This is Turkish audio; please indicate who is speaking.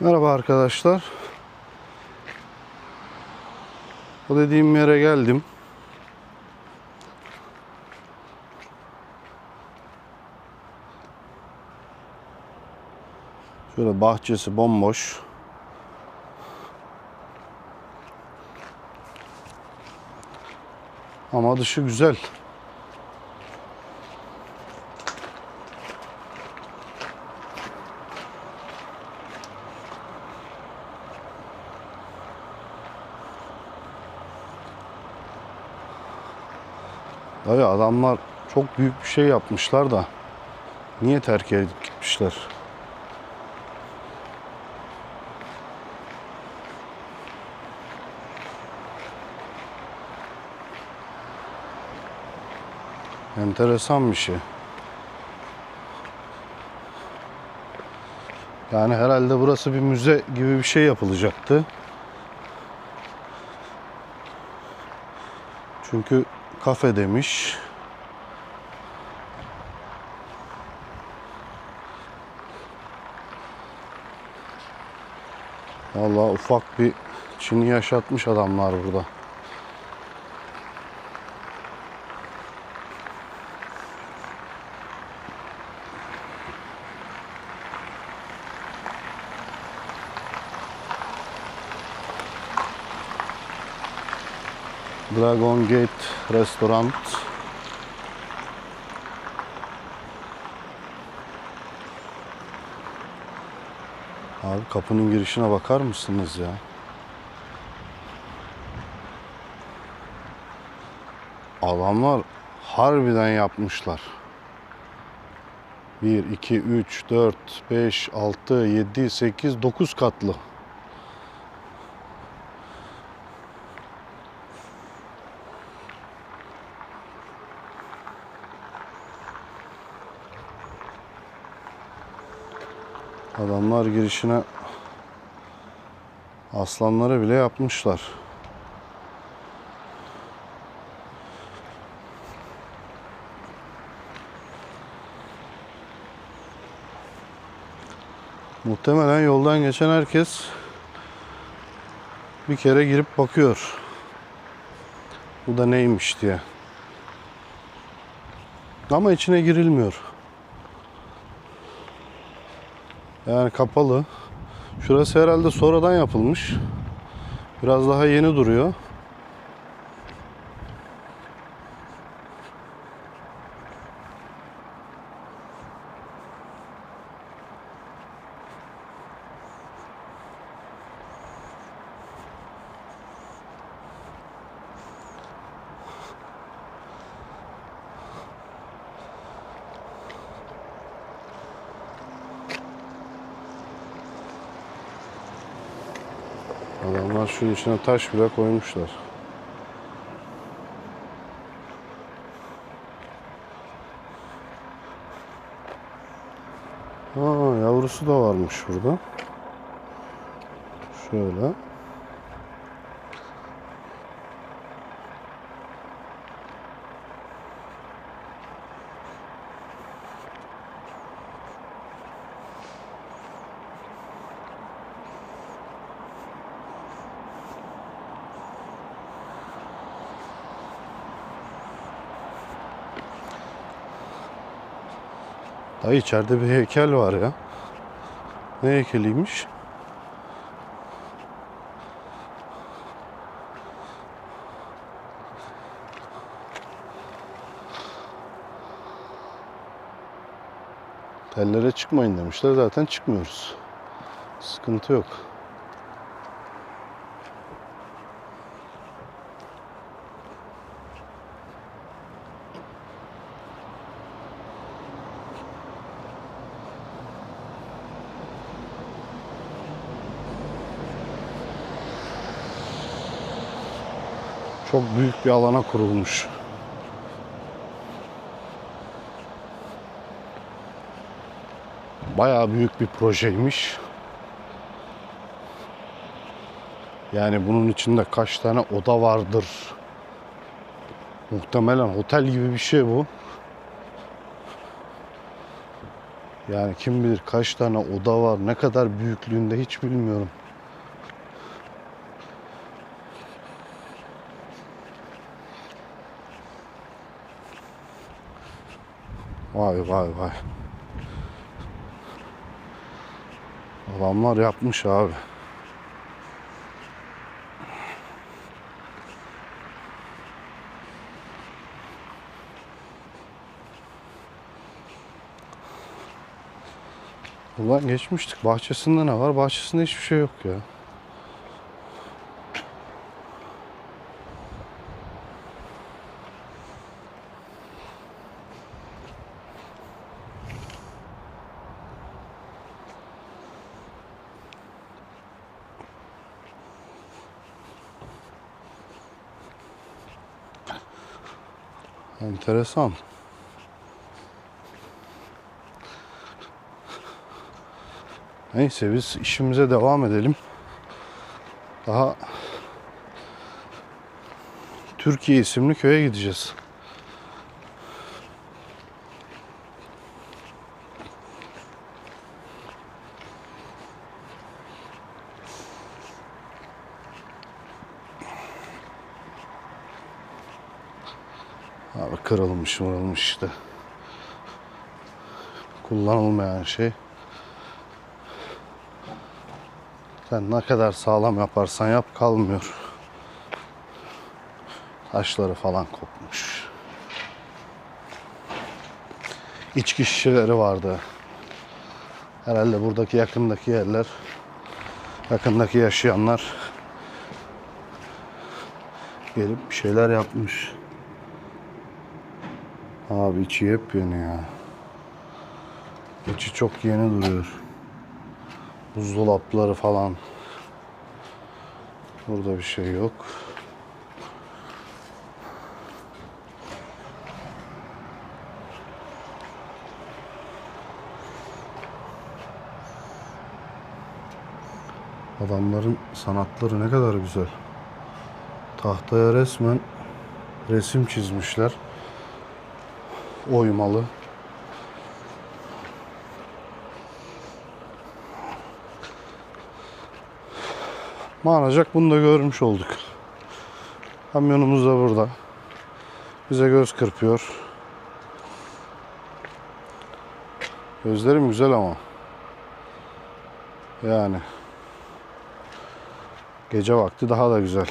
Speaker 1: Merhaba arkadaşlar. O dediğim yere geldim. Şöyle bahçesi bomboş. Ama dışı güzel. Dayı adamlar çok büyük bir şey yapmışlar da niye terk edip gitmişler? Enteresan bir şey. Yani herhalde burası bir müze gibi bir şey yapılacaktı. Çünkü kafe demiş. Vallahi ufak bir Çin'i yaşatmış adamlar burada. Dragon Gate Restaurant. Abi kapının girişine bakar mısınız ya? Adamlar harbiden yapmışlar. 1, 2, 3, 4, 5, 6, 7, 8, 9 katlı. Adamlar girişine aslanları bile yapmışlar. Muhtemelen yoldan geçen herkes bir kere girip bakıyor. Bu da neymiş diye. Ama içine girilmiyor. Yani kapalı. Şurası herhalde sonradan yapılmış. Biraz daha yeni duruyor. Adamlar şunun içine taş bile koymuşlar. Aa, yavrusu da varmış burada. Şöyle. Dayı içeride bir heykel var ya. Ne heykeliymiş? Tellere çıkmayın demişler. Zaten çıkmıyoruz. Sıkıntı yok. Çok büyük bir alana kurulmuş. Bayağı büyük bir projeymiş. Yani bunun içinde kaç tane oda vardır? Muhtemelen otel gibi bir şey bu. Yani kim bilir kaç tane oda var, ne kadar büyüklüğünde hiç bilmiyorum. Vay vay vay. Adamlar yapmış abi. Buradan geçmiştik. Bahçesinde ne var? Bahçesinde hiçbir şey yok ya. Enteresan. Neyse biz işimize devam edelim. Daha Türkiye isimli köye gideceğiz. Abi kırılmış mırılmış işte. Kullanılmayan şey. Sen ne kadar sağlam yaparsan yap kalmıyor. Taşları falan kopmuş. İçki şişeleri vardı. Herhalde buradaki yakındaki yerler, yakındaki yaşayanlar gelip bir şeyler yapmış. Abi içi yepyeni ya. İçi çok yeni duruyor. Buzdolapları falan. Burada bir şey yok. Adamların sanatları ne kadar güzel. Tahtaya resmen resim çizmişler. Oymalı. Manacak bunu da görmüş olduk. Kamyonumuz da burada. Bize göz kırpıyor. Gözlerim güzel ama. Yani. Gece vakti daha da güzel.